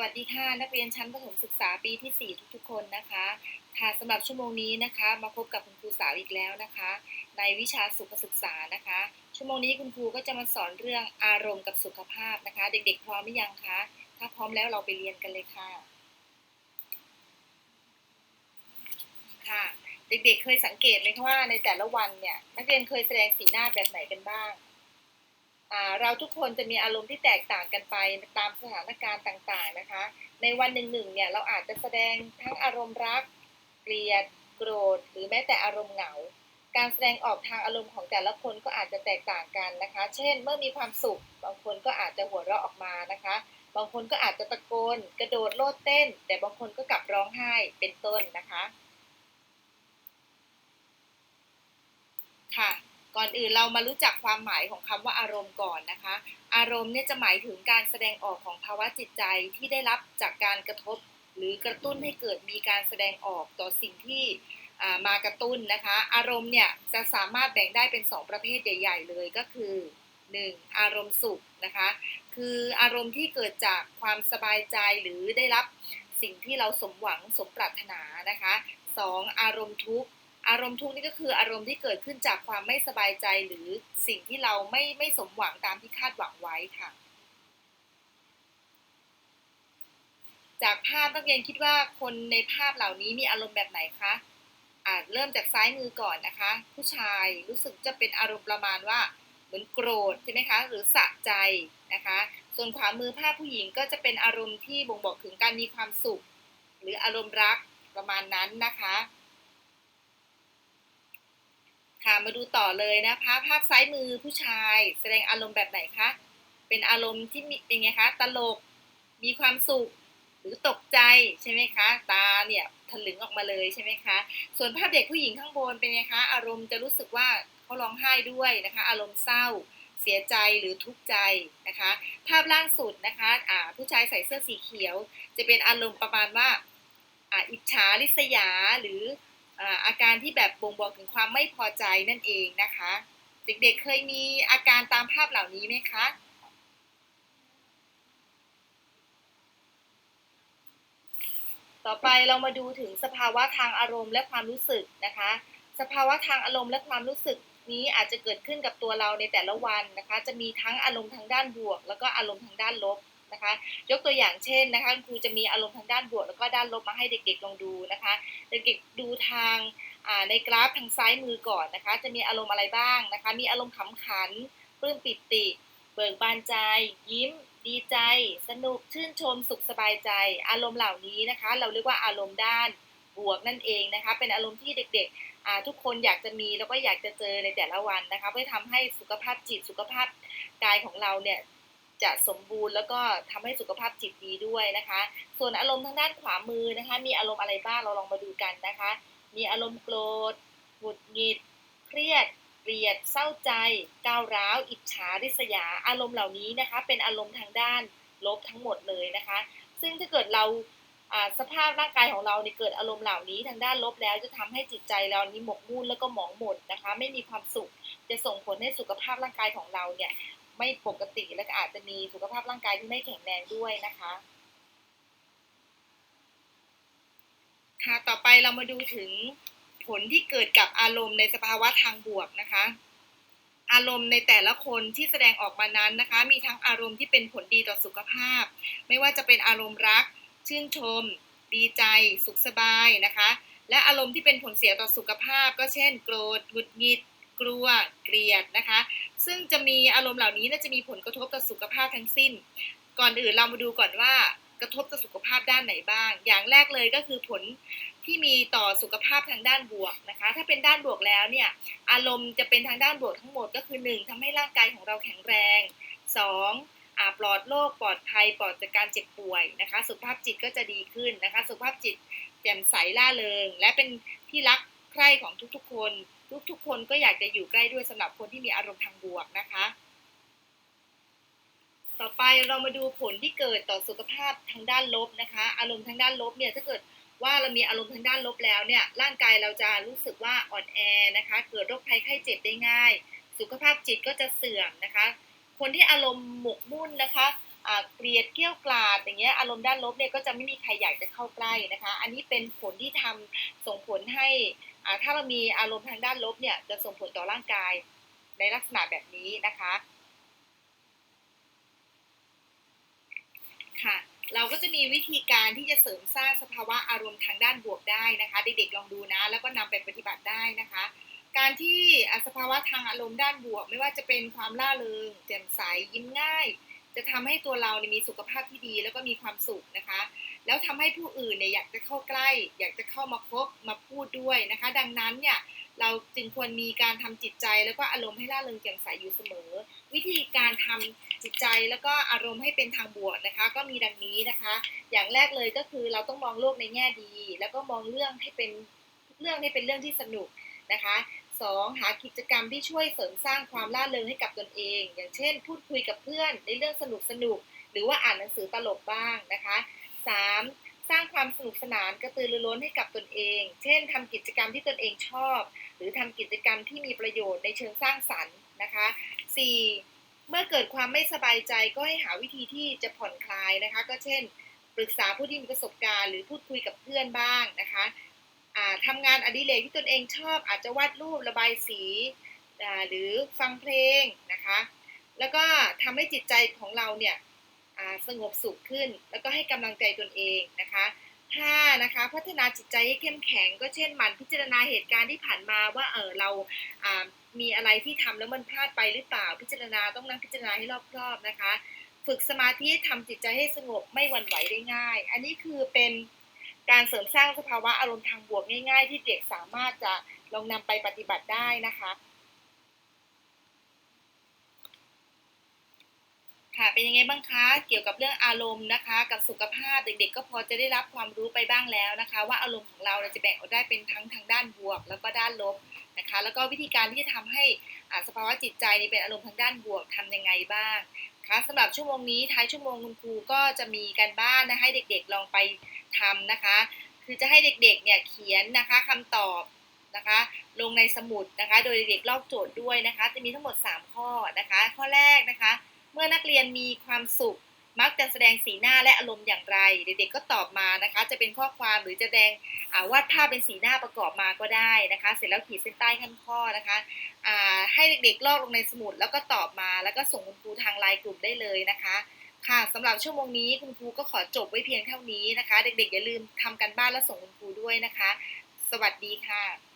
วัสดีค่ะ นักเรียนชั้นประถมศึกษาปีที่ 4 ทุกๆ คนนะคะ ค่ะสำหรับชั่วโมงนี้นะคะ มาพบกับคุณครูสาวอีกแล้วนะคะ ในวิชาสุขศึกษานะคะ ชั่วโมงนี้คุณครูก็จะมาสอนเรื่องอารมณ์กับสุขภาพนะคะ เด็กๆ พร้อมหรือยังคะถ้าพร้อมแล้วเราไปเรียนกันเลยค่ะ ค่ะ เด็กๆ เคยสังเกตไหมคะว่าในแต่ละวันเนี่ยนักเรียนเคยแสดงสีหน้าแบบไหนกันบ้าง เราทุกคนจะมีอารมณ์ที่แตกต่างกันไปตามสถานการณ์ต่างๆนะคะ ในวันหนึ่งๆเนี่ยเราอาจจะแสดงทั้งอารมณ์รัก เกลียด โกรธ หรือแม้แต่อารมณ์เหงา การแสดงออกทางอารมณ์ของแต่ละคนก็อาจจะแตกต่างกันนะคะ เช่น เมื่อมีความสุข บางคนก็อาจจะหัวเราะออกมานะคะ บางคนก็อาจจะตะโกน กระโดดโลดเต้น แต่บางคนก็กลับร้องไห้เป็นต้นนะคะ ค่ะ ก่อนอื่นเรามารู้จักความหมายของคำว่าอารมณ์ก่อนนะคะ อารมณ์เนี่ยจะหมายถึงการแสดงออกของภาวะจิตใจที่ได้รับจากการกระทบ หรือกระตุ้นให้เกิดมีการแสดงออกต่อสิ่งที่มากระตุ้นนะคะ อารมณ์เนี่ยจะสามารถแบ่งได้เป็น 2 ประเภทใหญ่ ๆ เลยก็คือ 1. อารมณ์สุขนะคะ คืออารมณ์ที่เกิดจากความสบายใจหรือได้รับสิ่งที่เราสมหวังสมปรารถนานะคะ 2. อารมณ์ทุกข์ อารมณ์ทุกข์นี่ก็คืออารมณ์ที่เกิดขึ้นจากความไม่สบายใจหรือสิ่งที่เราไม่ไม่สมหวังตามที่คาดหวังไว้ค่ะ จากภาพนักเรียนคิดว่าคนในภาพเหล่านี้มีอารมณ์แบบไหนคะอ่าเริ่มจากซ้ายมือก่อนนะคะ ผู้ชายรู้สึกจะเป็นอารมณ์ประมาณว่า เหมือนโกรธใช่ไหมคะหรือสะใจนะคะ ส่วนขวามือภาพผู้หญิงก็จะเป็นอารมณ์ที่บ่งบอกถึงการมีความสุข หรืออารมณ์รักประมาณนั้นนะคะ ค่ะมาดูต่อเลยนะคะ ภาพซ้ายมือผู้ชาย แสดงอารมณ์แบบไหนคะเป็นอารมณ์ที่มีเป็นไงคะตลกมีความสุขหรือตกใจใช่ไหมคะ ตาเนี่ยถลึงออกมาเลยใช่ไหมคะ ส่วนภาพเด็กผู้หญิงข้างบนเป็นไงคะ อารมณ์จะรู้สึกว่าเขาร้องไห้ด้วยนะคะ อารมณ์เศร้า เสียใจหรือทุกข์ใจนะคะ ภาพล่างสุดนะคะะผู้ชายใส่เสื้อสีเขียว จะเป็นอารมณ์ประมาณว่าอิจฉาริษยาหรือ อาการที่แบบบ่งบอกถึงความไม่พอใจนั่นเองนะคะ เด็กๆเคยมีอาการตามภาพเหล่านี้ไหมคะ ต่อไปเรามาดูถึงสภาวะทางอารมณ์และความรู้สึกนะคะ สภาวะทางอารมณ์และความรู้สึกนี้อาจจะเกิดขึ้นกับตัวเราในแต่ละวันนะคะ จะมีทั้งอารมณ์ทางด้านบวก แล้วก็อารมณ์ทางด้านลบ นะคะ ยกตัวอย่างเช่นนะคะครูจะมีอารมณ์ทางด้านบวก แล้วก็ด้านลบมาให้เด็กๆลองดูนะคะ เด็กๆดูทางในกราฟทางซ้ายมือก่อนนะคะ จะมีอารมณ์อะไรบ้างนะคะ มีอารมณ์ขำขันปลื้มปิติ เบิกบานใจ ยิ้ม ดีใจ สนุกชื่นชมสุขสบายใจ อารมณ์เหล่านี้นะคะ เราเรียกว่าอารมณ์ด้านบวกนั่นเองนะคะ เป็นอารมณ์ที่เด็กๆทุกคนอยากจะมีแล้วก็อยากจะเจอในแต่ละวันนะคะ เพื่อทำให้สุขภาพจิตสุขภาพกายของเราเนี่ย จะสมบูรณ์แล้วก็ทำให้สุขภาพจิตดีด้วยนะคะ ส่วนอารมณ์ทางด้านขวามือนะคะ มีอารมณ์อะไรบ้างเราลองมาดูกันนะคะ มีอารมณ์โกรธหงุดหงิด เครียดเกลียด เศร้าใจ ก้าวร้าว อิจฉาริษยา อารมณ์เหล่านี้นะคะ เป็นอารมณ์ทางด้านลบทั้งหมดเลยนะคะ ซึ่งถ้าเกิดเราสภาพร่างกายของเราเนี่ยเกิดอารมณ์เหล่านี้ทางด้านลบแล้วจะทำให้จิตใจเรานี้หมกมุ่นแล้วก็หมองหมดนะคะ ไม่มีความสุขจะส่งผลให้สุขภาพร่างกายของเราเนี่ย ไม่ปกติและอาจจะมีสุขภาพร่างกายที่ไม่แข็งแรงด้วยนะคะ ค่ะต่อไปเรามาดูถึงผลที่เกิดกับอารมณ์ในสภาวะทางบวกนะคะ อารมณ์ในแต่ละคนที่แสดงออกมานั้นนะคะ มีทั้งอารมณ์ที่เป็นผลดีต่อสุขภาพ ไม่ว่าจะเป็นอารมณ์รัก ชื่นชม ดีใจ สุขสบายนะคะ และอารมณ์ที่เป็นผลเสียต่อสุขภาพ ก็เช่น โกรธหงุดหงิด กลัวเกลียดนะคะ ซึ่งจะมีอารมณ์เหล่านี้น่าจะมีผลกระทบต่อสุขภาพทั้งสิ้น ก่อนอื่นเรามาดูก่อนว่ากระทบต่อสุขภาพด้านไหนบ้าง อย่างแรกเลยก็คือผลที่มีต่อสุขภาพทางด้านบวกนะคะ ถ้าเป็นด้านบวกแล้วเนี่ยอารมณ์จะเป็นทางด้านบวกทั้งหมดก็คือ 1ทำให้ร่างกายของเราแข็งแรง 2. อาปลอดโรคปลอดภัยปลอดจากการเจ็บป่วยนะคะ สุขภาพจิตก็จะดีขึ้นนะคะ สุขภาพจิตแจ่มใสล่าเริง และเป็นที่รักใคร่ของทุกๆคน ทุกๆคนก็อยากจะอยู่ใกล้ด้วยสำหรับคนที่มีอารมณ์ทางบวกนะคะ ต่อไปเรามาดูผลที่เกิดต่อสุขภาพทางด้านลบนะคะ อารมณ์ทางด้านลบเนี่ยถ้าเกิดว่าเรามีอารมณ์ทางด้านลบแล้วเนี่ยร่างกายเราจะรู้สึกว่าอ่อนแอนะคะ เกิดโรคภัยไข้เจ็บได้ง่าย สุขภาพจิตก็จะเสื่อมนะคะ คนที่อารมณ์หมกมุ่นนะคะ เกลียดเกี้ยวกลาดอย่างเงี้ยอารมณ์ด้านลบเนี่ยก็จะไม่มีใครอยากจะเข้าใกล้นะคะ อันนี้เป็นผลที่ทำส่งผลให้ถ้าเรามีอารมณ์ทางด้านลบเนี่ยจะส่งผลต่อร่างกายในลักษณะแบบนี้นะคะค่ะเราก็จะมีวิธีการที่จะเสริมสร้างสภาวะอารมณ์ทางด้านบวกได้นะคะเด็กๆลองดูนะ แล้วก็นำไปปฏิบัติได้นะคะ การที่สภาวะทางอารมณ์ด้านบวก ไม่ว่าจะเป็นความล่าเริงแจ่มใสยิ้มง่าย จะทำให้ตัวเราเนี่ยมีสุขภาพที่ดีแล้วก็มีความสุขนะคะ แล้วทำให้ผู้อื่นเนี่ยอยากจะเข้าใกล้ อยากจะเข้ามาพบมาพูดด้วยนะคะ ดังนั้นเนี่ยเราจึงควรมีการทำจิตใจแล้วก็อารมณ์ให้ร่าเริงแจ่มใสอยู่เสมอ วิธีการทำจิตใจแล้วก็อารมณ์ให้เป็นทางบวกนะคะ ก็มีดังนี้นะคะ อย่างแรกเลยก็คือเราต้องมองโลกในแง่ดี แล้วก็มองเรื่องให้เป็นเรื่องให้เป็นเรื่องที่สนุกนะคะ สองหากิจกรรมที่ช่วยเสริมสร้างความร่าเริงให้กับตนเอง อย่างเช่น พูดคุยกับเพื่อนในเรื่องสนุกสนุกหรือว่าอ่านหนังสือตลกบ้างนะคะสามสร้างความสนุกสนานกระตือรือร้นให้กับตนเอง เช่นทำกิจกรรมที่ตนเองชอบ หรือทำกิจกรรมที่มีประโยชน์ในเชิงสร้างสรรค์นะคะ 4. เมื่อเกิดความไม่สบายใจก็ให้หาวิธีที่จะผ่อนคลายนะคะ ก็เช่น ปรึกษาผู้ที่มีประสบการณ์ หรือพูดคุยกับเพื่อนบ้างนะคะ ทำงานอดิเรกที่ตนเองชอบอาจจะวาดรูประบายสีหรือฟังเพลงนะคะ แล้วก็ทำให้จิตใจของเราเนี่ยสงบสุขขึ้น แล้วก็ให้กำลังใจตนเองนะคะถ้านะคะพัฒนาจิตใจให้เข้มแข็ง ก็เช่นมันพิจารณาเหตุการณ์ที่ผ่านมาว่าเออเรามีอะไรที่ทำแล้วมันพลาดไปหรือเปล่า พิจารณาต้องนั่งพิจารณาให้รอบครอบนะคะ ฝึกสมาธิทำจิตใจให้สงบไม่หวั่นไหวได้ง่าย อันนี้คือเป็น การเสริมสร้างสภาวะอารมณ์ทางบวกง่าย ๆ ที่เด็กสามารถจะลองนำไปปฏิบัติได้นะคะค่ะเป็นยังไงบ้างคะเกี่ยวกับเรื่องอารมณ์นะคะ กับสุขภาพเด็กๆ ก็พอจะได้รับความรู้ไปบ้างแล้วนะคะ ว่าอารมณ์ของเราจะแบ่งออกได้เป็นทั้งทางด้านบวก แล้วก็ด้านลบนะคะ แล้วก็วิธีการที่จะทำให้สภาวะจิตใจนี่เป็นอารมณ์ทางด้านบวกทํำยังไงบ้าง คะสำหรับชั่วโมงนี้ท้ายชั่วโมงคุณครูก็จะมีการบ้านนะให้เด็กๆลองไปทำนะคะ คือจะให้เด็กๆเนี่ยเขียนนะคะคำตอบนะคะลงในสมุดนะคะ โดยเด็กๆลอกโจทย์ด้วยนะคะ จะมีทั้งหมด 3 ข้อนะคะ ข้อแรกนะคะ เมื่อนักเรียนมีความสุขมักจะแสดงสีหน้าและอารมณ์อย่างไร เด็กๆก็ตอบมานะคะ จะเป็นข้อความหรือจะแสดง วาดภาพเป็นสีหน้าประกอบมาก็ได้นะคะ เสร็จแล้วขีดเส้นใต้ขั้นข้อนะคะให้เด็กๆลอกลงในสมุดแล้วก็ตอบมา แล้วก็ส่งคุณครูทางไลน์กลุ่มได้เลยนะคะค่ะสำหรับชั่วโมงนี้คุณครูก็ขอจบไว้เพียงเท่านี้นะคะ เด็กๆ อย่าลืมทำกันบ้านและส่งคุณครูด้วยนะคะ สวัสดีค่ะ